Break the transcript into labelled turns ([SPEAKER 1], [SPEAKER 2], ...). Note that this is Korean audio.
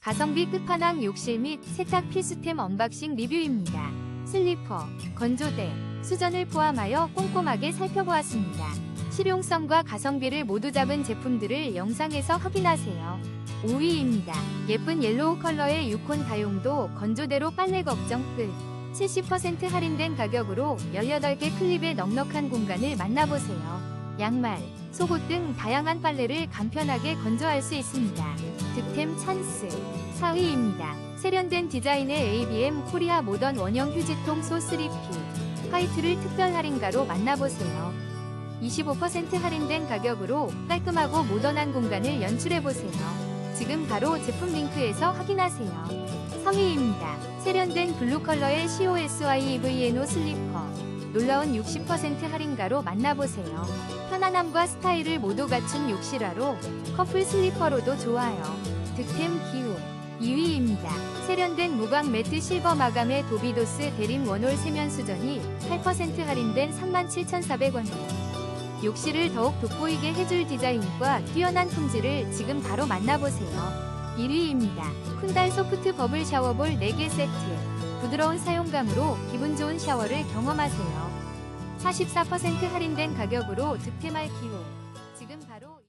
[SPEAKER 1] 가성비 끝판왕 욕실 및 세탁 필수템 언박싱 리뷰입니다. 슬리퍼, 건조대, 수전을 포함하여 꼼꼼하게 살펴보았습니다. 실용성과 가성비를 모두 잡은 제품들을 영상에서 확인하세요. 5위입니다. 예쁜 옐로우 컬러의 유콘 다용도 건조대로 빨래 걱정 끝. 70% 할인된 가격으로 18개 클립의 넉넉한 공간을 만나보세요. 양말, 속옷 등 다양한 빨래를 간편하게 건조할 수 있습니다. 득템 찬스 4위입니다. 세련된 디자인의 ABM 코리아 모던 원형 휴지통 소 3P 화이트를 특별 할인가로 만나보세요. 25% 할인된 가격으로 깔끔하고 모던한 공간을 연출해보세요. 지금 바로 제품 링크에서 확인하세요. 성의입니다. 세련된 블루 컬러의 COSY EVNO 슬리퍼 놀라운 60% 할인가로 만나보세요. 편안함과 스타일을 모두 갖춘 욕실화로 커플 슬리퍼로도 좋아요. 득템 기후 2위입니다. 세련된 무광 매트 실버 마감의 도비도스 대림 원홀 세면 수전이 8% 할인된 37,400원에 욕실을 더욱 돋보이게 해줄 디자인과 뛰어난 품질을 지금 바로 만나보세요. 1위입니다. 쿤달 소프트 버블 샤워볼 4개 세트. 부드러운 사용감으로 기분 좋은 샤워를 경험하세요. 44% 할인된 가격으로 득템할 기호. 지금 바로